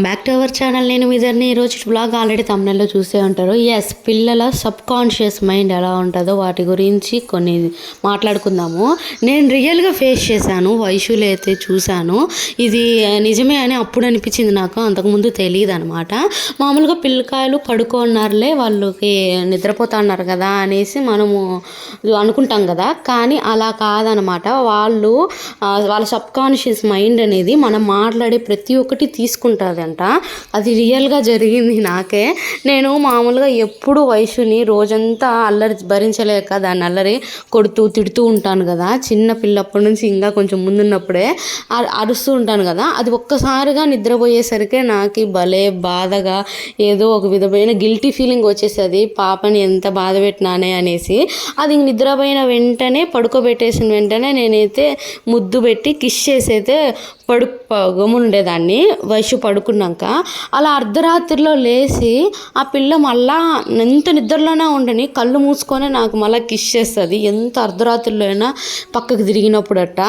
Welcome back to our channel నేను మీదర్ని ఈరోజు బ్లాగ్ ఆల్రెడీ తమిళలో చూసే ఉంటారు. ఎస్ పిల్లల సబ్ కాన్షియస్ మైండ్ ఎలా ఉంటుందో వాటి గురించి కొన్ని మాట్లాడుకుందాము. నేను రియల్గా ఫేస్ చేశాను వయసులో అయితే చూశాను. ఇది నిజమే అని అప్పుడు అనిపించింది నాకు అంతకుముందు తెలియదు అనమాట మామూలుగా పిల్లకాయలు పడుకున్నారులే వాళ్ళకి నిద్రపోతున్నారు కదా అనేసి మనము అనుకుంటాం కదా. కానీ అలా కాదనమాట వాళ్ళు వాళ్ళ సబ్ కాన్షియస్ మైండ్ అనేది మనం మాట్లాడే ప్రతి ఒక్కటి తీసుకుంటుందంట అది రియల్గా జరిగింది నాకే. నేను మామూలుగా ఎప్పుడు వయసుని రోజంతా అల్లరి భరించలేక దాన్ని అల్లరి కొడుతూ తిడుతూ ఉంటాను కదా. చిన్న పిల్లప్పటి నుంచి ఇంకా కొంచెం ముందున్నప్పుడే అరుస్తూ ఉంటాను కదా. అది ఒక్కసారిగా నిద్రపోయేసరికి నాకు భలే బాధగా ఏదో ఒక విధమైన గిల్టీ ఫీలింగ్ వచ్చేస్తుంది పాపని ఎంత బాధ పెట్టినానే అనేసి. అది నిద్రపోయిన వెంటనే పడుకోబెట్టేసిన వెంటనే నేనైతే ముద్దు పెట్టి కిష్ చేసి అయితే పడు గమ్మునుండేదాన్ని. వయసు పడుకున్నాక అలా అర్ధరాత్రిలో లేచి ఆ పిల్ల మళ్ళా ఎంత నిద్రలోనే ఉండని కళ్ళు మూసుకొని నాకు మళ్ళీ కిష్ చేస్తుంది. ఎంత అర్ధరాత్రిలో అయినా పక్కకు తిరిగినప్పుడట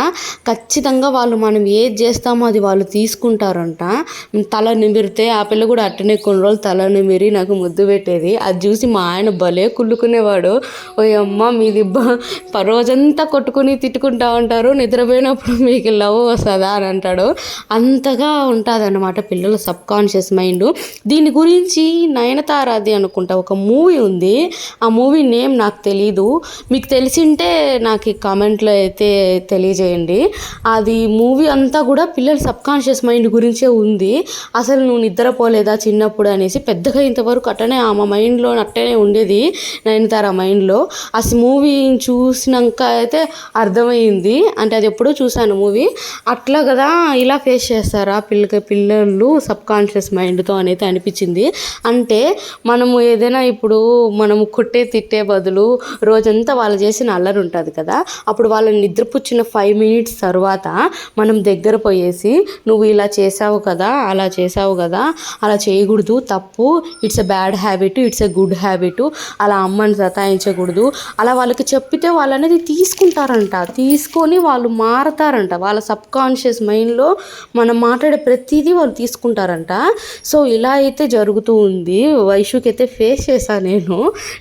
ఖచ్చితంగా వాళ్ళు మనం ఏది చేస్తామో అది వాళ్ళు తీసుకుంటారంట. తల నిమిరితే ఆ పిల్ల కూడా అట్టనే కొన్ని రోజులు తల నిమిరి నాకు ముద్దు పెట్టేది. అది చూసి మా ఆయన భలే కుళ్ళుకునేవాడు. ఓ అమ్మ మీది బ- ప- రోజంతా కొట్టుకుని తిట్టుకుంటా ఉంటారు. నిద్రపోయినప్పుడు మీకు లవ్ వస్తుందా అని అంటాడు. అంతగా ఉంటుంది అనమాట పిల్లల సబ్ కాన్షియస్ మైండ్ దీని గురించి నయనతారాది అనుకుంటా ఒక మూవీ ఉంది. ఆ మూవీ నేమ్ నాకు తెలీదు. మీకు తెలిసింటే నాకు ఈ కామెంట్లో అయితే తెలియజేయండి. అది మూవీ అంతా కూడా పిల్లల సబ్ కాన్షియస్ మైండ్ గురించే ఉంది. అసలు నువ్వు నిద్రపోలేదా చిన్నప్పుడు అనేసి పెద్దగా ఇంతవరకు అట్టనే ఆమె మైండ్లో అట్టనే ఉండేది నయనతార మైండ్లో అసలు మూవీ చూసినాక అయితే అర్థమైంది. అంటే అది ఎప్పుడో చూశాను మూవీ. అట్లా కదా ఇలా ఫేస్ చేస్తారా పిల్లకి పిల్లలు సబ్ కాన్షియస్ మైండ్తో అనేది అనిపించింది. అంటే మనము ఏదైనా ఇప్పుడు మనము కొట్టే తిట్టే బదులు రోజంతా వాళ్ళు చేసిన అల్లరి ఉంటుంది కదా అప్పుడు వాళ్ళని నిద్రపుచ్చిన ఫైవ్ మినిట్స్ తర్వాత మనం దగ్గర పోయేసి నువ్వు ఇలా చేసావు కదా అలా చేసావు కదా అలా చేయకూడదు తప్పు it's a bad habit it's a good habit అలా అమ్మని సతాయించకూడదు అలా వాళ్ళకి చెప్పితే వాళ్ళు అనేది తీసుకుంటారంట తీసుకొని వాళ్ళు మారతారంట. వాళ్ళ సబ్ కాన్షియస్ మైండ్లో మనం మాట్లాడే ప్రతిదీ వాళ్ళు తీసుకుంటారు. తీసుకుంటారంట సో ఇలా అయితే జరుగుతూ ఉంది. వైషుకి అయితే ఫేస్ చేశాను నేను.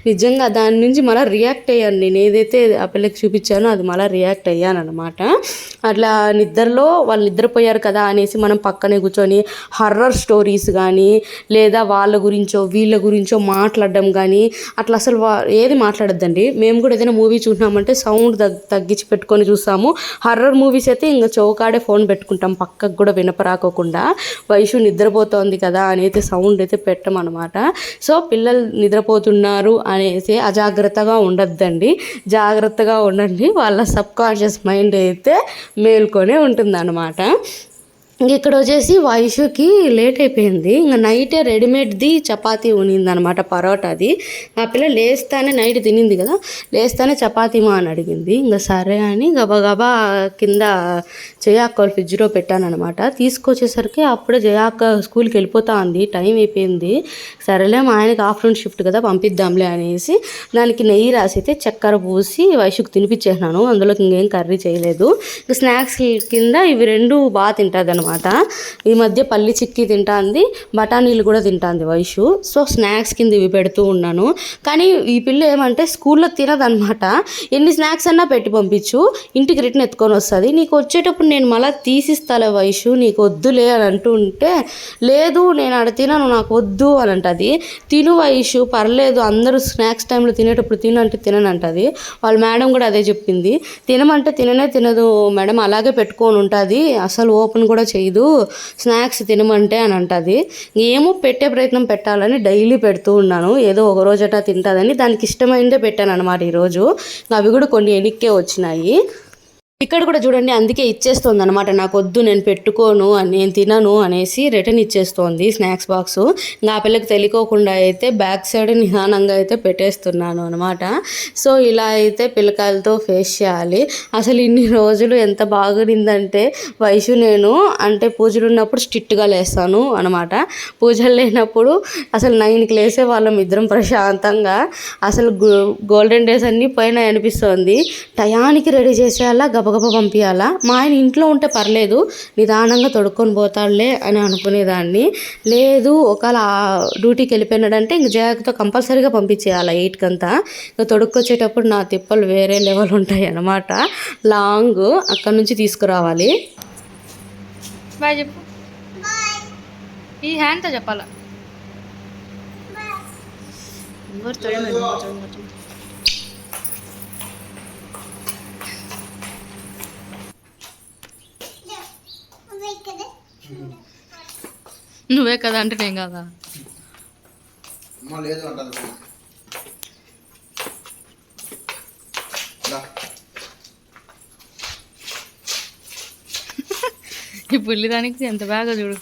నిజంగా దాని నుంచి మళ్ళీ రియాక్ట్ అయ్యాను నేను. ఏదైతే ఆ పిల్లకి చూపించానో అది మళ్ళీ రియాక్ట్ అయ్యాను అనమాట అట్లా నిద్రలో వాళ్ళు నిద్రపోయారు కదా అనేసి మనం పక్కనే కూర్చొని హర్రర్ స్టోరీస్ కానీ లేదా వాళ్ళ గురించో వీళ్ళ గురించో మాట్లాడడం కానీ అట్లా అసలు ఏది మాట్లాడద్దండి. మేము కూడా ఏదైనా మూవీ చూసినామంటే సౌండ్ తగ్ తగ్గించి పెట్టుకొని చూస్తాము. హర్రర్ మూవీస్ అయితే ఇంకా చౌకాడే ఫోన్ పెట్టుకుంటాం. పక్కకు కూడా వినపరాకోకుండా. వయసు నిద్రపోతోంది కదా అనేది సౌండ్ అయితే పెట్టమన్నమాట సో పిల్లలు నిద్రపోతున్నారు అనేసి అజాగ్రత్తగా ఉండొద్దండి. జాగ్రత్తగా ఉండండి. వాళ్ళ సబ్ కాన్షియస్ మైండ్ అయితే మేల్కొనే ఉంటుందన్నమాట ఇక్కడ వచ్చేసి వైషుకి లేట్ అయిపోయింది. ఇంకా నైటే రెడీమేడ్ది చపాతీ ఉనిందనమాట పరోటాది. ఆ పిల్ల లేస్తానే నైట్ తినింది కదా లేస్తానే చపాతీ మా అని అడిగింది. ఇంకా సరే అని గబగబా కింద జయాక్క ఫ్రిడ్జ్లో పెట్టానమాట తీసుకొచ్చేసరికి అప్పుడే జయాక్క స్కూల్కి వెళ్ళిపోతా ఉంది టైం అయిపోయింది. సరేలే మా ఆయనకి ఆఫ్టర్నూన్ షిఫ్ట్ కదా పంపిద్దాంలే అనేసి దానికి నెయ్యి రాసితే చక్కెర పూసి వైషుకు తినిపించేసినాను. అందులోకి ఇంకేం కర్రీ చేయలేదు. ఇంకా స్నాక్స్ కింద ఇవి రెండు బాగా తింటుంది అనమాట ఈ మధ్య పల్లి చిక్కీ తింటాంది బఠానీలు కూడా తింటాంది వైషు. సో స్నాక్స్ కింద ఇవి పెడుతూ ఉన్నాను. కానీ ఈ పిల్ల ఏమంటే స్కూల్లో తినదనమాట ఎన్ని స్నాక్స్ అన్నా పెట్టి పంపించు ఇంటికి రిటర్న్ ఎత్తుకొని వస్తుంది. నీకు వచ్చేటప్పుడు నేను మళ్ళీ తీసిస్తాలే వైషు నీకు వద్దులే అని అంటూ ఉంటే లేదు నేను ఆడ తినను నాకు వద్దు అని అంటది. తిను వైషు పర్లేదు అందరూ స్నాక్స్ టైంలో తినేటప్పుడు తిను అంటే తిననంటది. వాళ్ళ మేడం కూడా అదే చెప్పింది. తినమంటే తిననే తినదు మేడం అలాగే పెట్టుకొని ఉంటుంది. అసలు ఓపెన్ కూడా చేయదు స్నాక్స్ తినమంటే అని అంటుంది. ఏమో పెట్టే ప్రయత్నం పెట్టాలని డైలీ పెడుతూ ఉన్నాను. ఏదో ఒక రోజట తింటుందని దానికి ఇష్టమైందే పెట్టాను అనమాట ఈరోజు. అవి కూడా కొన్ని ఎనిక్కే వచ్చినాయి. ఇక్కడ కూడా చూడండి అందుకే ఇచ్చేస్తుంది అనమాట నాకు వద్దు నేను పెట్టుకోను అని నేను తినను అనేసి రిటర్న్ ఇచ్చేస్తోంది స్నాక్స్ బాక్స్. ఇంకా ఆ పిల్లకి తెలియకోకుండా అయితే బ్యాక్ సైడ్ నిదానంగా అయితే పెట్టేస్తున్నాను అనమాట సో ఇలా అయితే పిల్లకాయలతో ఫేస్ చేయాలి. అసలు ఇన్ని రోజులు ఎంత బాగుండిందంటే వయసు నేను అంటే పూజలు ఉన్నప్పుడు స్ట్రిక్ట్గా లేస్తాను అనమాట పూజలు లేనప్పుడు అసలు నైన్కి లేసే వాళ్ళం ఇద్దరం ప్రశాంతంగా. అసలు గోల్డెన్ డేస్ అన్నీ పైన అనిపిస్తుంది. టయానికి రెడీ చేసేలా గబ గబగబా పంపించాలా మా ఆయన ఇంట్లో ఉంటే పర్లేదు నిదానంగా తొడుక్కొని పోతాడులే అని అనుకునేదాన్ని. లేదు ఒకవేళ ఆ డ్యూటీకి వెళ్ళిపోయినాడంటే ఇంక జాగ్రత్త కంపల్సరీగా పంపించేయాలి ఎయిట్కి అంతా ఇంకా తొడుక్కొచ్చేటప్పుడు నా తిప్పలు వేరే లెవెల్ ఉంటాయి అన్నమాట. లాంగ్ అక్కడ నుంచి తీసుకురావాలి. బాయ్ చెప్పు. ఈ హ్యాండ్తో చెప్పాలా ఇంకోటి చూడండి, ఇంకోటి చూడండి, ఇంకోటి చూడండి. నువ్వే కదా అంటే నేను కదా? లేదు అంటది దా. ఈ పుల్లిదానికి ఎంత బాగా చూడు.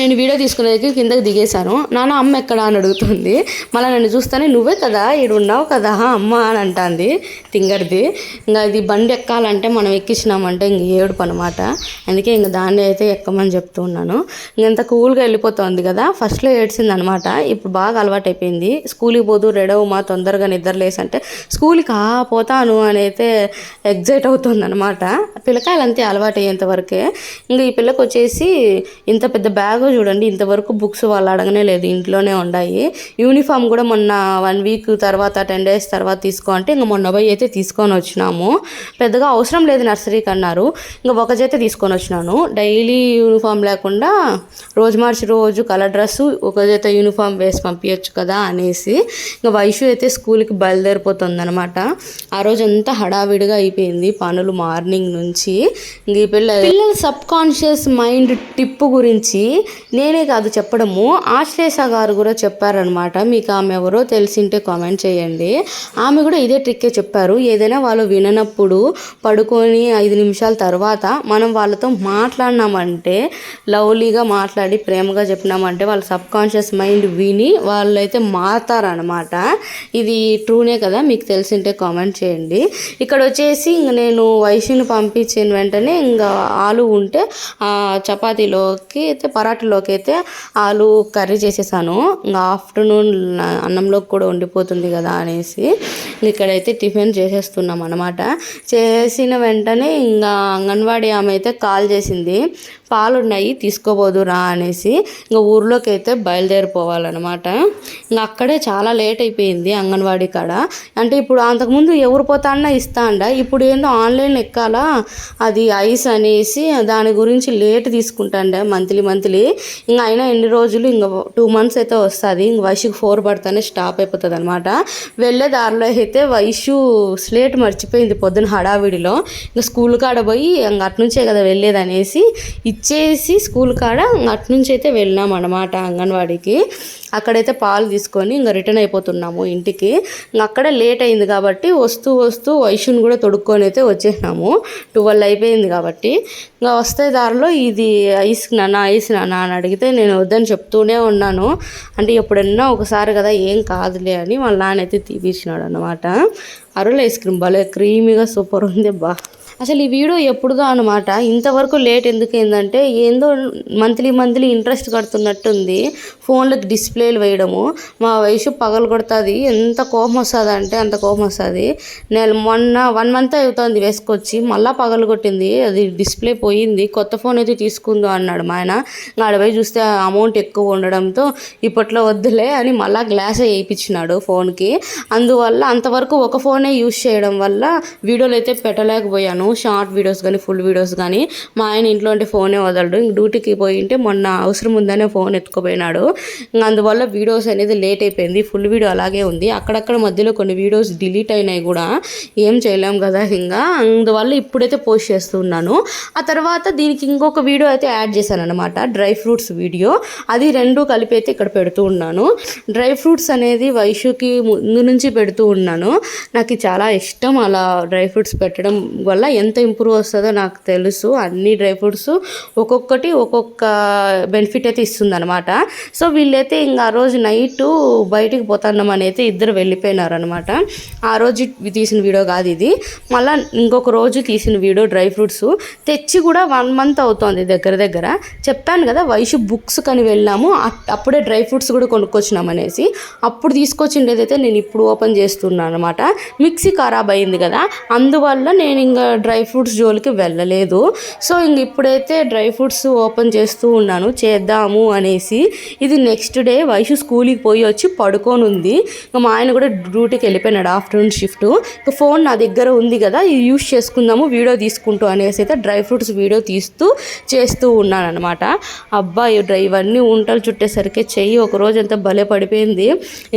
నేను వీడియో తీసుకునేది కిందకి దిగేశాను. నాన్న అమ్మ ఎక్కడా అని అడుగుతుంది. మళ్ళీ నన్ను చూస్తానే నువ్వే కదా? ఈడు ఉన్నావు కదా? అమ్మ అని అంటుంది తింగర్ది. ఇంకా ఇది బండి ఎక్కాలంటే మనం ఎక్కించినామంటే ఇంక ఏడుపు అనమాట అందుకే ఇంక దాన్ని అయితే ఎక్కమని చెప్తూ ఉన్నాను. ఇంత కూల్గా వెళ్ళిపోతుంది కదా? ఫస్ట్లో ఏడ్చింది అనమాట ఇప్పుడు బాగా అలవాటు అయిపోయింది స్కూల్కి పోదు రెడవు మా తొందరగా నిద్ర లేసంటే స్కూల్కి ఆ పోతాను అని అయితే ఎగ్జైట్ అవుతుంది అనమాట పిల్లకాయలు అంతే అలవాటు అయ్యేంత వరకే. ఇంకా ఈ పిల్లకి వచ్చేసి ఇంత పెద్ద బ్యాగ్ చూడండి ఇంతవరకు బుక్స్ వాళ్ళు అడగనే లేదు ఇంట్లోనే ఉన్నాయి యూనిఫామ్ కూడా మొన్న వన్ వీక్ తర్వాత టెన్ డేస్ తర్వాత తీసుకో అంటే ఇంకా మొన్న పోయి అయితే తీసుకొని వచ్చినాము. పెద్దగా అవసరం లేదు నర్సరీకి అన్నారు ఇంకా ఒక జత తీసుకొని వచ్చినాను. డైలీ యూనిఫామ్ లేకుండా రోజు మార్చి రోజు కలర్ డ్రెస్ ఒక జత యూనిఫామ్ వేసి పంపించచ్చు కదా అనేసి ఇంకా వైషు అయితే స్కూల్కి బయలుదేరిపోతుంది అనమాట ఆ రోజు అంతా హడావిడిగా అయిపోయింది పనులు మార్నింగ్ నుంచి. ఇంక ఈ పిల్ల పిల్లల సబ్ కాన్షియస్ మైండ్ టిప్ గురించి నేనే కాదు చెప్పడము. ఆశ్లేష గారు కూడా చెప్పారనమాట మీకు ఆమె ఎవరో తెలిసింటే కామెంట్ చేయండి. ఆమె కూడా ఇదే ట్రిక్కే చెప్పారు. ఏదైనా వాళ్ళు విననప్పుడు పడుకొని ఐదు నిమిషాల తర్వాత మనం వాళ్ళతో మాట్లాడినామంటే లవ్లీగా మాట్లాడి ప్రేమగా చెప్పినామంటే వాళ్ళ సబ్ కాన్షియస్ మైండ్ విని వాళ్ళైతే మారుతారనమాట ఇది ట్రూనే కదా? మీకు తెలిసింటే కామెంట్ చేయండి. ఇక్కడ వచ్చేసి ఇంక నేను వైశ్యుని పంపించిన వెంటనే ఇంకా ఆలు ఉంటే ఆ చపాతీలోకి అయితే వాటిలోకి అయితే ఆలు కర్రీ చేసేసాను. ఇంకా ఆఫ్టర్నూన్ అన్నంలోకి కూడా ఉండిపోతుంది కదా అనేసి ఇక్కడైతే టిఫిన్ చేసేస్తున్నాం అనమాట చేసిన వెంటనే ఇంకా అంగన్వాడీ ఆమె అయితే కాల్ చేసింది. పాలు ఉన్నాయి తీసుకోబోదు రా అనేసి ఇంకా ఊర్లోకి అయితే బయలుదేరిపోవాలన్నమాట. ఇంకా అక్కడే చాలా లేట్ అయిపోయింది అంగన్వాడీ కాడ. అంటే ఇప్పుడు అంతకుముందు ఎవరు పోతాన్నా ఇస్తా అండ ఇప్పుడు ఏందో ఆన్లైన్ ఎక్కాలా? అది ఐస్ అనేసి దాని గురించి లేట్ తీసుకుంటాండ మంత్లీ మంత్లీ. ఇంకా అయినా ఎన్ని రోజులు ఇంకా టూ మంత్స్ అయితే వస్తుంది. ఇంక వయసుకి ఫోర్ పడితేనే స్టాప్ అయిపోతుంది అనమాట వెళ్ళే దారిలో అయితే వయసు స్లేట్ మర్చిపోయింది పొద్దున హడావిడిలో. ఇంకా స్కూల్ కాడ పోయి ఇంక అట్నుంచే కదా వెళ్ళేది అనేసి ఇచ్చేసి స్కూల్ కాడ అటు అట్నుంచి అయితే వెళ్ళినాం అనమాట అంగన్వాడీకి. అక్కడైతే పాలు తీసుకొని ఇంకా రిటర్న్ అయిపోతున్నాము ఇంటికి. ఇంక అక్కడే లేట్ అయింది కాబట్టి వస్తూ వస్తూ వైషుని కూడా తొడుక్కొని అయితే వచ్చేసినాము. ట్వెల్వ్ అయిపోయింది కాబట్టి. ఇంకా వస్తే దారిలో ఇది ఐస్ నాన్న ఐస్ నాన్న అని అడిగితే నేను వద్దని చెప్తూనే ఉన్నాను. అంటే ఎప్పుడన్నా ఒకసారి కదా ఏం కాదులే అని వాళ్ళ నాన్న అయితే తీపిచ్చినాడు అనమాట అరుల్ ఐస్ క్రీమ్ భలే క్రీమీగా సూపర్ ఉంది బా. అసలు ఈ వీడియో ఎప్పుడుదో అనమాట ఇంతవరకు లేట్ ఎందుకు ఏంటంటే ఏందో మంత్లీ మంత్లీ ఇంట్రెస్ట్ కడుతున్నట్టుంది ఫోన్లకు డిస్ప్లేలు వేయడము. మా వయసు పగలు కొడుతుంది ఎంత కోపం వస్తుంది అంటే అంత కోపం వస్తుంది. నేను మొన్న వన్ మంత్ అవుతుంది వేసుకొచ్చి మళ్ళీ పగలు కొట్టింది అది డిస్ప్లే పోయింది. కొత్త ఫోన్ అయితే తీసుకుందో అన్నాడు మా ఆయన. ఇంకా చూస్తే అమౌంట్ ఎక్కువ ఉండడంతో ఇప్పట్లో వద్దులే అని మళ్ళీ గ్లాస్ వేయించినాడు ఫోన్కి. అందువల్ల అంతవరకు ఒక ఫోనే యూస్ చేయడం వల్ల వీడియోలు అయితే పెట్టలేకపోయాను. షార్ట్ వీడియోస్ కానీ ఫుల్ వీడియోస్ కానీ మా ఆయన ఇంట్లో ఉంటే ఫోనే వదలడు. ఇంక డ్యూటీకి పోయి ఉంటే మొన్న అవసరం ఉందనే ఫోన్ ఎత్తుకుపోయినాడు. ఇంక అందువల్ల వీడియోస్ అనేది లేట్ అయిపోయింది. ఫుల్ వీడియో అలాగే ఉంది. అక్కడక్కడ మధ్యలో కొన్ని వీడియోస్ డిలీట్ అయినాయి కూడా. ఏం చేయలేం కదా ఇంకా. అందువల్ల ఇప్పుడైతే పోస్ట్ చేస్తున్నాను ఆ తర్వాత దీనికి ఇంకొక వీడియో అయితే యాడ్ చేశాను అనమాట డ్రై ఫ్రూట్స్ వీడియో. అది రెండు కలిపి అయితే ఇక్కడ పెడుతూ ఉన్నాను. డ్రై ఫ్రూట్స్ అనేది వైషుకి ముందు నుంచి పెడుతూ ఉన్నాను. నాకు చాలా ఇష్టం. అలా డ్రై ఫ్రూట్స్ పెట్టడం వల్ల ఎంత ఇంప్రూవ్ వస్తుందో నాకు తెలుసు. అన్ని డ్రై ఫ్రూట్స్ ఒక్కొక్కటి ఒక్కొక్క బెనిఫిట్ అయితే ఇస్తుంది అనమాట సో వీళ్ళైతే ఇంకా ఆ రోజు నైట్ బయటికి పోతున్నామని అయితే ఇద్దరు వెళ్ళిపోయినారు అనమాట ఆ రోజు తీసిన వీడియో కాదు ఇది. మళ్ళీ ఇంకొక రోజు తీసిన వీడియో డ్రై ఫ్రూట్స్. తెచ్చి కూడా వన్ మంత్ అవుతుంది దగ్గర దగ్గర. చెప్పాను కదా వైషు బుక్స్ కని వెళ్ళాము. అప్పుడే డ్రై ఫ్రూట్స్ కూడా కొనుక్కొచ్చినాం అనేసి. అప్పుడు తీసుకొచ్చిండేదైతే నేను ఇప్పుడు ఓపెన్ చేస్తున్నాను అనమాట మిక్సీ ఖరాబ్ అయింది కదా. అందువల్ల నేను ఇంకా డ్రై ఫ్రూట్స్ జోలికి వెళ్ళలేదు. సో ఇంక ఇప్పుడైతే డ్రై ఫ్రూట్స్ ఓపెన్ చేస్తూ ఉన్నాను. చేద్దాము అనేసి ఇది నెక్స్ట్ డే వైషు స్కూల్కి పోయి వచ్చి పడుకొని ఉంది. ఇంకా మా ఆయన కూడా డ్యూటీకి వెళ్ళిపోయినాడు ఆఫ్టర్నూన్ షిఫ్ట్. ఇంకా ఫోన్ నా దగ్గర ఉంది కదా ఇది యూస్ చేసుకుందాము వీడియో తీసుకుంటూ అనేసి అయితే డ్రై ఫ్రూట్స్ వీడియో తీస్తూ చేస్తూ ఉన్నాను అనమాట అబ్బాయి ఇవన్నీ ఉంటలు చుట్టేసరికి చెయ్యి ఒకరోజు ఎంత భలే పడిపోయింది.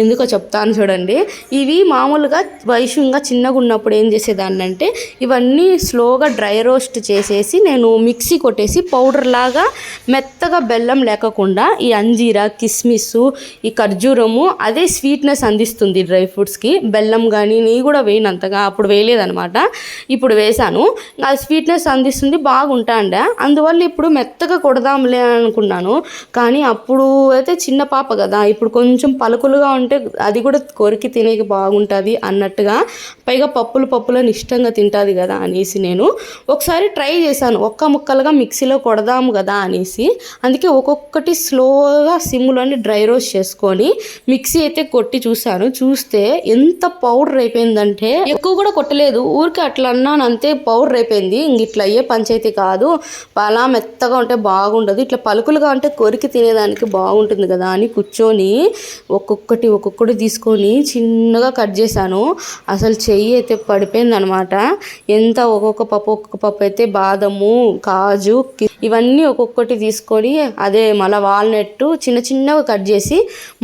ఎందుకో చెప్తాను చూడండి. ఇవి మామూలుగా వయసు ఇంకా చిన్నగా ఉన్నప్పుడు ఏం చేసేదాన్ని అంటే ఇవన్నీ స్లోగా డ్రై రోస్ట్ చేసేసి నేను మిక్సీ కొట్టేసి పౌడర్ లాగా మెత్తగా బెల్లం లేకుండా ఈ అంజీరా కిస్మిస్ ఈ ఖర్జూరము అదే స్వీట్నెస్ అందిస్తుంది డ్రై ఫ్రూట్స్కి. బెల్లం కానీ నెయ్యి కూడా వేయనంతగా అప్పుడు వేయలేదనమాట ఇప్పుడు వేశాను. ఆ స్వీట్నెస్ అందిస్తుంది బాగుంటాండ అందువల్ల ఇప్పుడు మెత్తగా కొడదాంలే అనుకున్నాను. కానీ అప్పుడు అయితే చిన్న పాప కదా ఇప్పుడు కొంచెం పలుకులుగా ఉంటే అది కూడా కొరికి తినేకి బాగుంటుంది అన్నట్టుగా పైగా పప్పులు పప్పులను ఇష్టంగా తింటుంది కదా అని అనేసి నేను ఒకసారి ట్రై చేశాను. ఒక్క ముక్కలుగా మిక్సీలో కొడదాము కదా అనేసి. అందుకే ఒక్కొక్కటి స్లోగా సిమ్లోని డ్రై రోస్ట్ చేసుకొని మిక్సీ అయితే కొట్టి చూశాను. చూస్తే ఎంత పౌడర్ అయిపోయిందంటే ఎక్కువ కూడా కొట్టలేదు. ఊరికే అట్లా అన్నాను అంతే పౌడర్ అయిపోయింది. ఇంక ఇట్లా అయ్యే పంచాయితీ కాదు. అలా మెత్తగా ఉంటే బాగుండదు. ఇట్లా పలుకులుగా ఉంటే కొరికి తినేదానికి బాగుంటుంది కదా అని కూర్చొని ఒక్కొక్కటి ఒక్కొక్కటి తీసుకొని చిన్నగా కట్ చేశాను. అసలు చెయ్యి అయితే పడిపోయింది అనమాట ఎంత ఒక్కొక్క పప్పు ఒక్కొక్క పప్పు అయితే బాదము కాజు ఇవన్నీ ఒక్కొక్కటి తీసుకొని అదే మళ్ళీ వాల్నట్ చిన్న చిన్నగా కట్ చేసి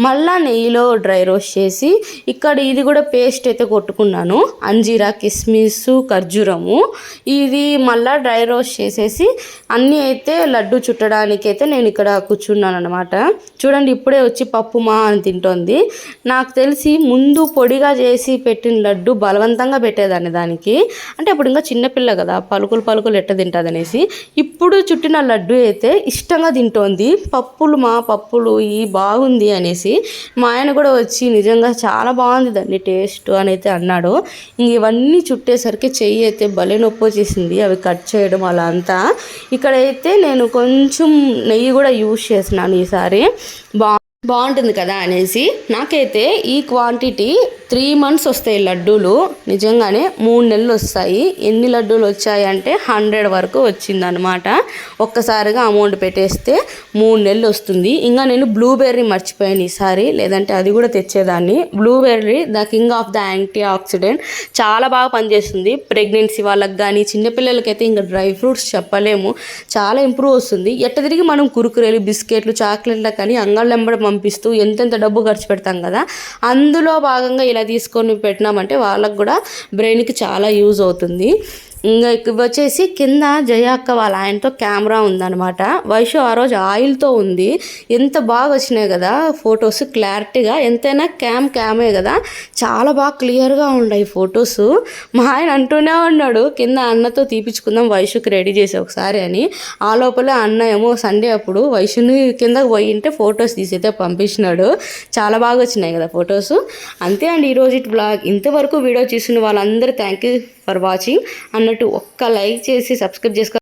మళ్ళీ నెయ్యిలో డ్రై రోస్ట్ చేసి ఇక్కడ ఇది కూడా పేస్ట్ అయితే కొట్టుకున్నాను. అంజీరా కిస్మిస్ ఖర్జూరము. ఇది మళ్ళీ డ్రై రోస్ట్ చేసేసి అన్నీ అయితే లడ్డు చుట్టడానికి అయితే నేను ఇక్కడ కూర్చున్నాను అనమాట చూడండి ఇప్పుడే వచ్చి పప్పు మా అని తింటోంది. నాకు తెలిసి ముందు పొడిగా చేసి పెట్టిన లడ్డు బలవంతంగా పెట్టేదాన్ని దానికి. అంటే అప్పుడు ఇంకా చిన్నపిల్ల కదా పలుకులు పలుకులు ఎట్ట తింటుంది అనేసి ఇప్పుడు చుట్టిన లడ్డు అయితే ఇష్టంగా తింటోంది. పప్పులు మా పప్పులు ఈ బాగుంది అనేసి మా ఆయన కూడా వచ్చి నిజంగా చాలా బాగుంది దాన్ని టేస్ట్ అని అయితే అన్నాడు ఇవన్నీ చుట్టేసరికి చెయ్యి అయితే భలే నొప్పి వచ్చేసింది అవి కట్ చేయడం అలా అంతా. ఇక్కడైతే నేను కొంచెం నెయ్యి కూడా యూజ్ చేసినాను ఈసారి. బా బాగుంటుంది కదా అనేసి నాకైతే ఈ క్వాంటిటీ త్రీ మంత్స్ వస్తాయి లడ్డూలు. నిజంగానే మూడు నెలలు వస్తాయి. ఎన్ని లడ్డూలు వచ్చాయి అంటే హండ్రెడ్ వరకు వచ్చిందనమాట ఒక్కసారిగా అమౌంట్ పెట్టేస్తే మూడు నెలలు వస్తుంది. ఇంకా నేను బ్లూబెర్రీ మర్చిపోయాను ఈసారి. లేదంటే అది కూడా తెచ్చేదాన్ని. Blueberry the king of the antioxidant చాలా బాగా పనిచేస్తుంది. ప్రెగ్నెన్సీ వాళ్ళకి కానీ చిన్నపిల్లలకైతే ఇంకా డ్రై ఫ్రూట్స్ చెప్పలేము. చాలా ఇంప్రూవ్ వస్తుంది. ఎట్ట తిరిగి మనం కురుకురేలు బిస్కెట్లు చాక్లెట్లకు కానీ అంగళ్ళెంబడి పంపిస్తూ ఎంతెంత డబ్బు ఖర్చు పెడతాం కదా అందులో భాగంగా ఇలా తీసుకొని పెట్టినామంటే వాళ్ళకు కూడా బ్రెయిన్కి చాలా యూజ్ అవుతుంది. ఇంకా వచ్చేసి కింద జయ అక్క వాళ్ళ ఆయనతో కెమెరా ఉందనమాట వైషు ఆ రోజు ఆయిల్తో ఉంది. ఎంత బాగా వచ్చినాయి కదా ఫొటోస్ క్లారిటీగా ఎంతైనా క్యామ్ క్యామే కదా. చాలా బాగా క్లియర్గా ఉన్నాయి ఫొటోస్ మా ఆయన అంటూనే ఉన్నాడు కింద అన్నతో తీపించుకుందాం వైషుకి రెడీ చేసి ఒకసారి అని. ఆ లోపల అన్న ఏమో సండే అప్పుడు వైషుని కిందకు పోయింటే ఫొటోస్ తీసైతే పంపించినాడు. చాలా బాగా వచ్చినాయి కదా ఫొటోస్ అంతే అండి ఈరోజు ఇటు బ్లాగ్ ఇంతవరకు వీడియో చూసిన వాళ్ళందరూ థ్యాంక్ యూ ఫర్ వాచింగ్. అన్నట్టు ఒక్క లైక్ చేసి సబ్స్క్రైబ్ చేసుకో